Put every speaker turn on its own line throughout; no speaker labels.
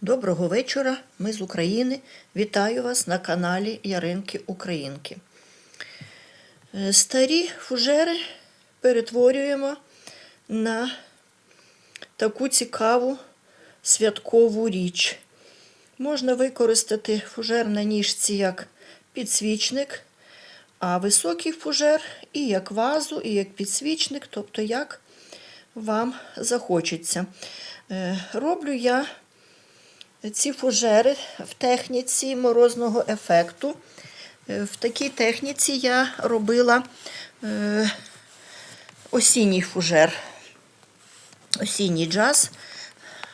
Доброго вечора, ми з України. Вітаю вас на каналі Яринки Українки. Е, Старі фужери перетворюємо на таку цікаву святкову річ. Можна використати фужер на ніжці як підсвічник, а високий фужер і як вазу, і як підсвічник, тобто як вам захочеться. Е, Роблю я ці фужери в техніці морозного ефекту. Е, В такій техніці я робила е, осінній фужер, осінній джаз.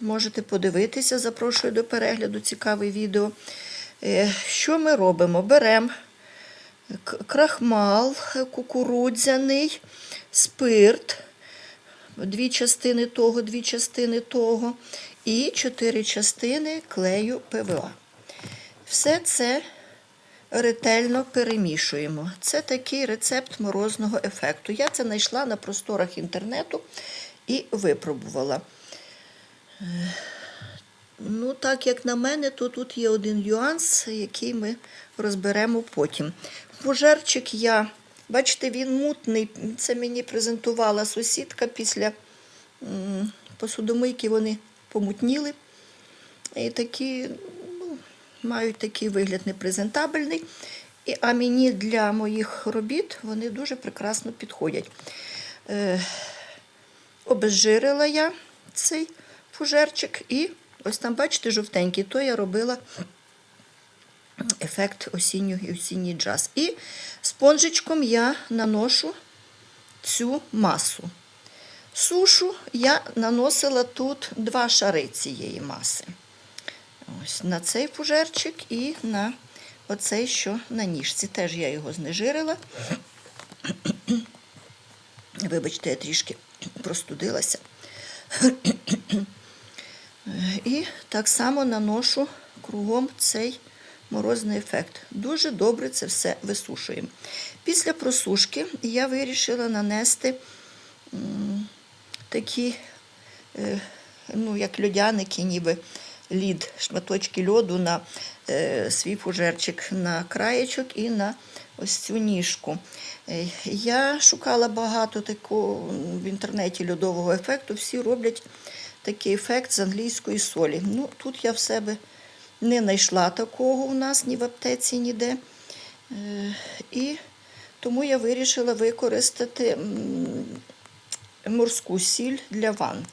Можете подивитися, запрошую до перегляду цікаве відео. Е, Що ми робимо? Беремо крахмал кукурудзяний, спирт, дві частини того, дві частини того, і чотири частини клею ПВА. Все це ретельно перемішуємо. Це такий рецепт морозного ефекту. Я це знайшла на просторах інтернету і випробувала. Ну, так як на мене, то тут є один нюанс, який ми розберемо потім. Фужерчик я, бачите, він мутний. Це мені презентувала сусідка після посудомийки, вони помутніли. І такі, ну, мають такий вигляд непрезентабельний. І, а мені для моїх робіт вони дуже прекрасно підходять. Е, обезжирила я цей фужерчик і ось там, бачите, жовтенький, то я робила ефект осінньої осінній джаз. І спонжичком я наношу цю масу. Сушу я наносила тут два шари цієї маси. Ось на цей фужерчик і на оцей, що на ніжці. Теж я його знежирила. Вибачте, я трішки простудилася. І так само наношу кругом цей морозний ефект. Дуже добре це все висушуємо. Після просушки я вирішила нанести такі, е, ну, як льодяники, ніби лід, шматочки льоду на е, свій фужерчик на краєчок і на ось цю ніжку. Е, Я шукала багато такого в інтернеті льодового ефекту. Всі роблять такий ефект з англійської солі. Ну, тут я в себе не знайшла такого у нас ні в аптеці, ніде. Е, І тому я вирішила використати морську сіль для ванн.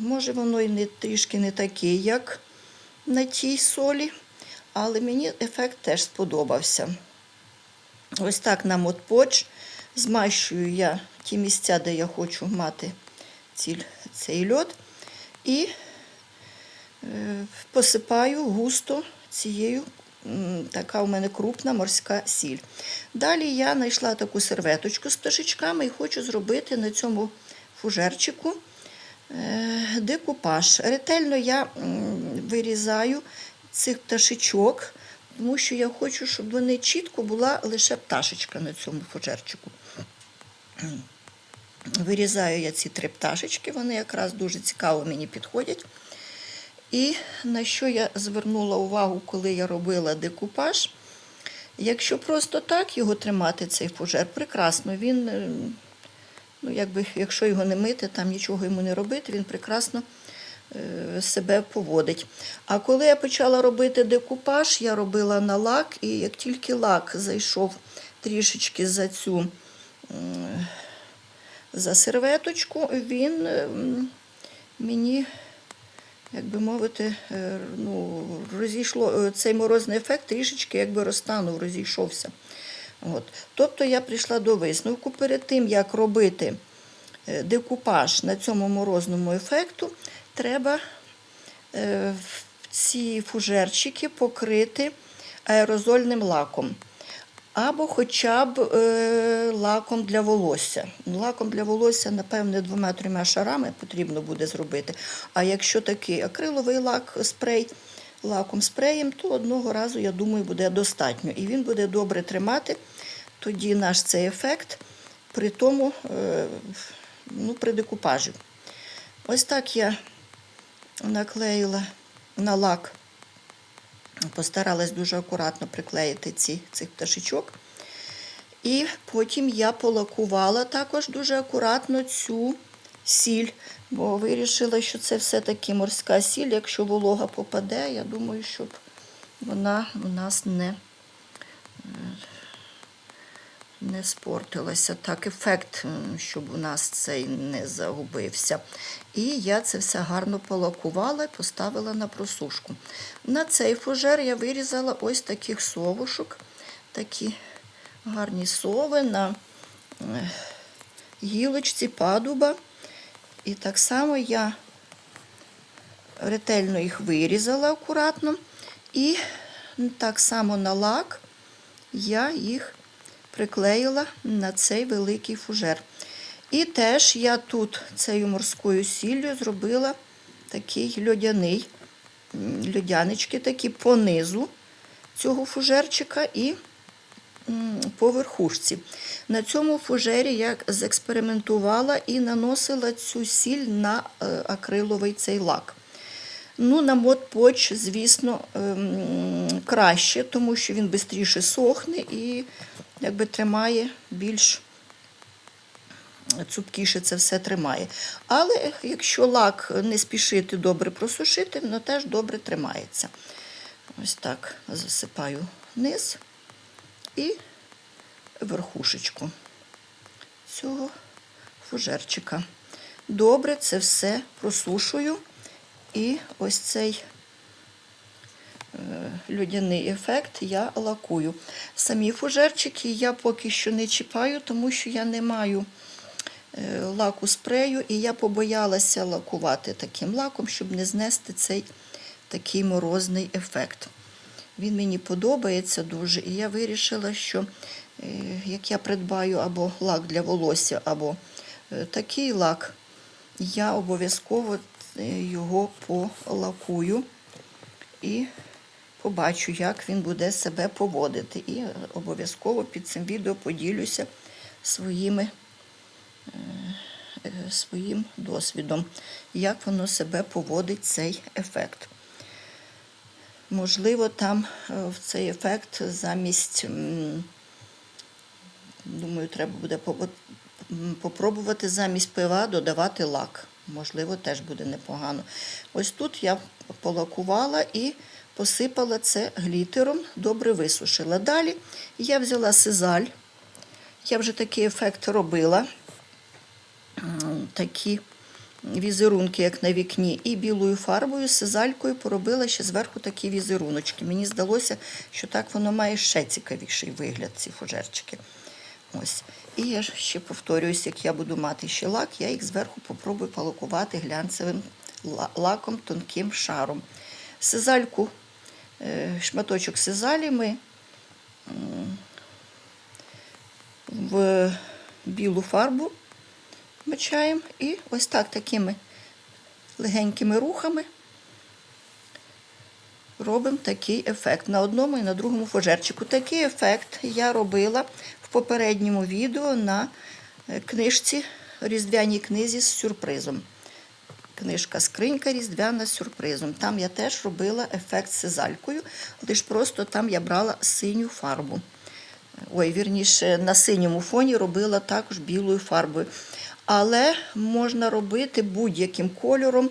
Може, воно і не трішки не таке, як на тій солі, але мені ефект теж сподобався. Ось так на модпоч змащую я ті місця, де я хочу мати ціль, цей льод, і посипаю густо цією, така у мене крупна морська сіль. Далі я знайшла таку серветочку з пташечками і хочу зробити на цьому фужерчику е, декупаж. Ретельно я вирізаю цих пташечок, тому що я хочу, щоб вони чітко була лише пташечка на цьому фужерчику. Вирізаю я ці три пташечки, вони якраз дуже цікаво мені підходять. І на що я звернула увагу, коли я робила декупаж, якщо просто так його тримати, цей фужер, прекрасно, він, е, ну, якби, якщо його не мити, там нічого йому не робити, він прекрасно е, себе поводить. А коли я почала робити декупаж, я робила на лак, і як тільки лак зайшов трішечки за цю за серветочку, він ем, мені, як би мовити, е, ну, розійшло, е, цей морозний ефект трішечки якби розтанув, розійшовся. От. Тобто я прийшла до висновку перед тим, як робити е, декупаж на цьому морозному ефекту, треба ці фужерчики покрити аерозольним лаком. Або хоча б е, лаком для волосся. Лаком для волосся, напевне, двома-трьома шарами потрібно буде зробити. А якщо такий акриловий лак, спрей, лаком спреєм, то одного разу, я думаю, буде достатньо. І він буде добре тримати тоді наш цей ефект при тому, е, ну, при декупажі. Ось так я наклеїла на лак постаралась дуже акуратно приклеїти ці, цих пташечок. І потім я полакувала також дуже акуратно цю сіль, бо вирішила, що це все-таки морська сіль. Якщо волога попаде, я думаю, щоб вона у нас не, не спортилася. Так, ефект, щоб у нас цей не загубився. І я це все гарно полакувала і поставила на просушку. На цей фужер я вирізала ось таких совушок, такі гарні сови на е, гілочці падуба. І так само я ретельно їх вирізала акуратно. І так само на лак я їх приклеїла на цей великий фужер. І теж я тут цією морською сіллю зробила такий льодяний, льодянички такі по низу цього фужерчика і по верхушці. На цьому фужері я зекспериментувала і наносила цю сіль на е, акриловий цей лак. Ну, на модпоч, звісно, ем, краще, тому що він швидше сохне і якби тримає більш цупкіше це все тримає. Але якщо лак не спішити добре просушити, воно теж добре тримається. Ось так засипаю низ і верхушечку цього фужерчика. Добре це все просушую. І ось цей людяний ефект я лакую. Самі фужерчики я поки що не чіпаю, тому що я не маю е, лаку спрею, і я побоялася лакувати таким лаком, щоб не знести цей такий морозний ефект. Він мені подобається дуже, і я вирішила, що е, як я придбаю або лак для волосся, або е, такий лак, я обов'язково його полакую і побачу, як він буде себе поводити. І обов'язково під цим відео поділюся своїми, е, своїм досвідом, як воно себе поводить цей ефект. Можливо, там е, в цей ефект замість, думаю, треба буде по- попробувати замість пива додавати лак. Можливо, теж буде непогано. Ось тут я полакувала і посипала це глітером, добре висушила. Далі я взяла сизаль. Я вже такий ефект робила. Такі візерунки, як на вікні, і білою фарбою, сизалькою поробила ще зверху такі візеруночки. Мені здалося, що так воно має ще цікавіший вигляд, ці фужерчики. Ось. І я ще повторююсь, як я буду мати ще лак, я їх зверху попробую полакувати глянцевим лаком, тонким шаром. Сизальку, шматочок сизалі ми в білу фарбу мочаємо і ось так такими легенькими рухами робимо такий ефект на одному і на другому фужерчику. Такий ефект я робила в попередньому відео на е, книжці різдвяній книзі з сюрпризом. Книжка Скринька різдвяна з сюрпризом. Там я теж робила ефект сизалькою, лише просто там я брала синю фарбу. Ой, вірніше, на синьому фоні робила також білою фарбою. Але можна робити будь-яким кольором,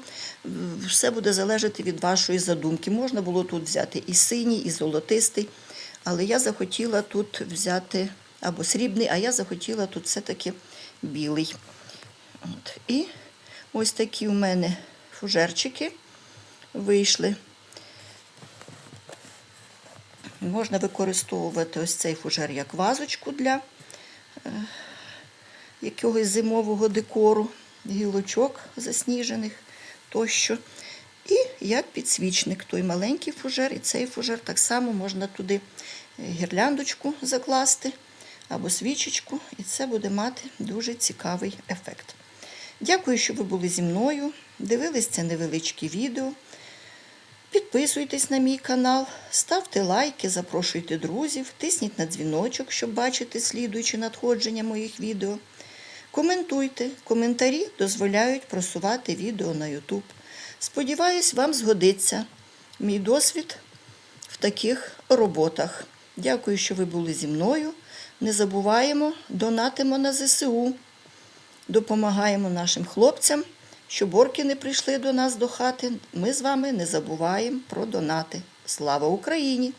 все буде залежати від вашої задумки. Можна було тут взяти і синій, і золотистий, але я захотіла тут взяти або срібний, а я захотіла тут все-таки білий. От. І ось такі у мене фужерчики вийшли. Можна використовувати ось цей фужер як вазочку для е, якогось зимового декору, гілочок засніжених тощо. І як підсвічник, той маленький фужер, і цей фужер так само можна туди гірляндочку закласти або свічечку, і це буде мати дуже цікавий ефект. Дякую, що ви були зі мною. Дивились це невеличке відео. Підписуйтесь на мій канал, ставте лайки, запрошуйте друзів, тисніть на дзвіночок, щоб бачити слідуючі надходження моїх відео. Коментуйте, коментарі дозволяють просувати відео на YouTube. Сподіваюсь, вам згодиться мій досвід в таких роботах. Дякую, що ви були зі мною. Не забуваємо, донатимо на ЗСУ, допомагаємо нашим хлопцям, щоб орки не прийшли до нас до хати. Ми з вами не забуваємо про донати. Слава Україні!